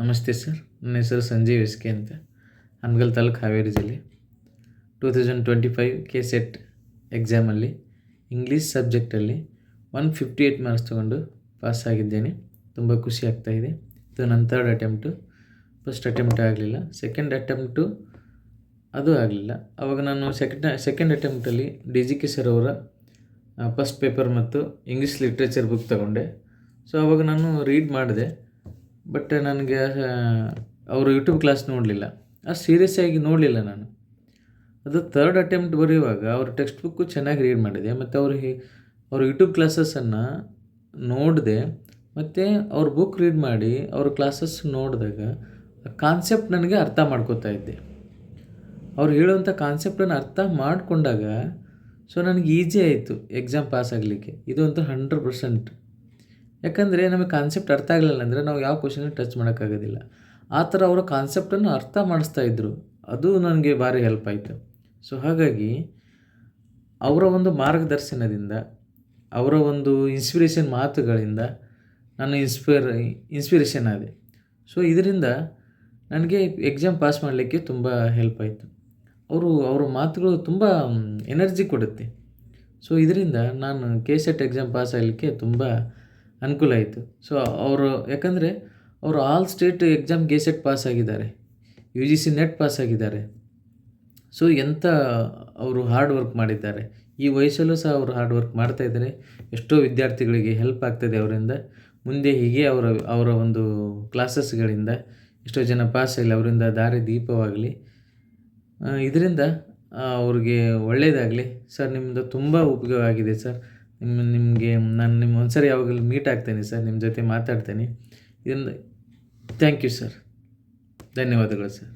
ನಮಸ್ತೆ ಸರ್. ನನ್ನ ಹೆಸರು ಸಂಜೀವ್ ಎಸ್ ಕೆ ಅಂತ. ಅನ್ಗಲ್ ತಾಲೂಕು ಹಾವೇರಿ ಜಿಲ್ಲೆ. Two thousand twenty five K SET ಎಕ್ಸಾಮಲ್ಲಿ ಇಂಗ್ಲೀಷ್ ಸಬ್ಜೆಕ್ಟಲ್ಲಿ ಒನ್ ಫಿಫ್ಟಿ ಏಯ್ಟ್ ಮಾರ್ಕ್ಸ್ ತೊಗೊಂಡು ಪಾಸ್ ಆಗಿದ್ದೇನೆ. ತುಂಬ ಖುಷಿ ಆಗ್ತಾಯಿದೆ ಇದು. ನನ್ನ ಥರ್ಡ್ ಅಟೆಂಪ್ಟು ಫಸ್ಟ್ ಅಟೆಂಪ್ಟ್ ಆಗಲಿಲ್ಲ. ಸೆಕೆಂಡ್ ಅಟೆಂಪ್ಟು ಅದು ಆಗಲಿಲ್ಲ. ಆವಾಗ ನಾನು ಸೆಕೆಂಡ್ ಸೆಕೆಂಡ್ ಅಟೆಂಪ್ಟಲ್ಲಿ ಡಿ ಜಿ ಕೆ ಸರ್ ಅವರ ಫಸ್ಟ್ ಪೇಪರ್ ಮತ್ತು ಇಂಗ್ಲೀಷ್ ಲಿಟ್ರೇಚರ್ ಬುಕ್ ತಗೊಂಡೆ. ಸೊ ಆವಾಗ ನಾನು ರೀಡ್ ಮಾಡಿದೆ. ಬಟ್ ನನಗೆ ಅವರು ಯೂಟ್ಯೂಬ್ ಕ್ಲಾಸ್ ನೋಡಲಿಲ್ಲ. ಅಷ್ಟು ಸೀರಿಯಸ್ ಆಗಿ ನೋಡಲಿಲ್ಲ ನಾನು. ಅದು ಥರ್ಡ್ ಅಟೆಂಪ್ಟ್ ಬರೆಯುವಾಗ ಅವ್ರ ಟೆಕ್ಸ್ಟ್ ಬುಕ್ಕು ಚೆನ್ನಾಗಿ ರೀಡ್ ಮಾಡಿದೆ. ಮತ್ತು ಅವರು ಅವ್ರ ಯೂಟ್ಯೂಬ್ ಕ್ಲಾಸಸ್ಸನ್ನು ನೋಡಿದೆ, ಮತ್ತು ಅವ್ರ ಬುಕ್ ರೀಡ್ ಮಾಡಿ ಅವ್ರ ಕ್ಲಾಸಸ್ ನೋಡಿದಾಗ ಕಾನ್ಸೆಪ್ಟ್ ನನಗೆ ಅರ್ಥ ಮಾಡ್ಕೋತಾ ಇದ್ದೆ. ಅವ್ರು ಹೇಳುವಂಥ ಕಾನ್ಸೆಪ್ಟನ್ನು ಅರ್ಥ ಮಾಡಿಕೊಂಡಾಗ ಸೊ ನನಗೆ ಈಸಿ ಆಯಿತು. ಎಕ್ಸಾಮ್ ಪಾಸ್ ಆಗಲಿಕ್ಕೆ. ಇದು ಅಂತೂ ಹಂಡ್ರೆಡ್ ಪರ್ಸೆಂಟ್ ಯಾಕಂದರೆ ನಮಗೆ ಕಾನ್ಸೆಪ್ಟ್ ಅರ್ಥ ಆಗಲಿಲ್ಲ ಅಂದರೆ ನಾವು ಯಾವ ಕ್ವಶನ್ ಟಚ್ ಮಾಡೋಕ್ಕಾಗೋದಿಲ್ಲ. ಆ ಥರ ಅವರ ಕಾನ್ಸೆಪ್ಟನ್ನು ಅರ್ಥ ಮಾಡಿಸ್ತಾ ಇದ್ದರು ಅದು ನನಗೆ ಭಾರಿ ಹೆಲ್ಪ್ ಆಯಿತು. ಸೊ ಹಾಗಾಗಿ ಅವರ ಒಂದು ಮಾರ್ಗದರ್ಶನದಿಂದ, ಅವರ ಒಂದು ಇನ್ಸ್ಪಿರೇಷನ್ ಮಾತುಗಳಿಂದ ನಾನು ಇನ್ಸ್ಪೈರ್ ಇನ್ಸ್ಪಿರೇಷನ್ ಆದೆ. ಸೊ ಇದರಿಂದ ನನಗೆ ಎಕ್ಸಾಮ್ ಪಾಸ್ ಮಾಡಲಿಕ್ಕೆ ತುಂಬ ಹೆಲ್ಪ್ ಆಯಿತು. ಅವರು, ಅವರ ಮಾತುಗಳು ತುಂಬ ಎನರ್ಜಿ ಕೊಡುತ್ತೆ. ಸೊ ಇದರಿಂದ ನಾನು ಕೆ ಸೆಟ್ ಎಕ್ಸಾಮ್ ಪಾಸ್ ಆಗಲಿಕ್ಕೆ ತುಂಬ ಅನುಕೂಲ ಆಯಿತು. ಸೊ ಅವರು ಯಾಕಂದರೆ ಅವರು ಆಲ್ ಸ್ಟೇಟ್ ಎಕ್ಸಾಮ್ ಗೇಸೆಟ್ ಸೆಟ್ ಪಾಸ್ ಆಗಿದ್ದಾರೆ. U G C NET pass ಆಗಿದ್ದಾರೆ. ಸೊ ಎಂಥ ಅವರು ಹಾರ್ಡ್ ವರ್ಕ್ ಮಾಡಿದ್ದಾರೆ? ಈ ವಯಸ್ಸಲ್ಲೂ ಸಹ ಅವರು ಹಾರ್ಡ್ ವರ್ಕ್ ಮಾಡ್ತಾ ಇದ್ದಾರೆ. ಎಷ್ಟೋ ವಿದ್ಯಾರ್ಥಿಗಳಿಗೆ ಹೆಲ್ಪ್ ಆಗ್ತದೆ ಅವರಿಂದ. ಮುಂದೆ ಹೀಗೆ ಅವರ ಅವರ ಒಂದು ಕ್ಲಾಸಸ್ಗಳಿಂದ ಎಷ್ಟೋ ಜನ ಪಾಸ್ ಆಗಲಿ, ಅವರಿಂದ ದಾರಿ ದೀಪವಾಗಲಿ. ಇದರಿಂದ ಅವ್ರಿಗೆ ಒಳ್ಳೆಯದಾಗಲಿ ಸರ್ ನಿಮ್ಮದು ತುಂಬ ಉಪಯೋಗ ಆಗಿದೆ ಸರ್ ನಿಮ್ಮ ನಿಮಗೆ, ನಾನು ನಿಮ್ಮ ಒಂದು ಸರಿ ಯಾವಾಗಲೂ ಮೀಟ್ ಆಗ್ತೇನೆ ಸರ್ ನಿಮ್ಮ ಜೊತೆ ಮಾತಾಡ್ತೇನೆ. ಇದನ್ನು ಥ್ಯಾಂಕ್ ಯು ಸರ್ ಧನ್ಯವಾದಗಳು ಸರ್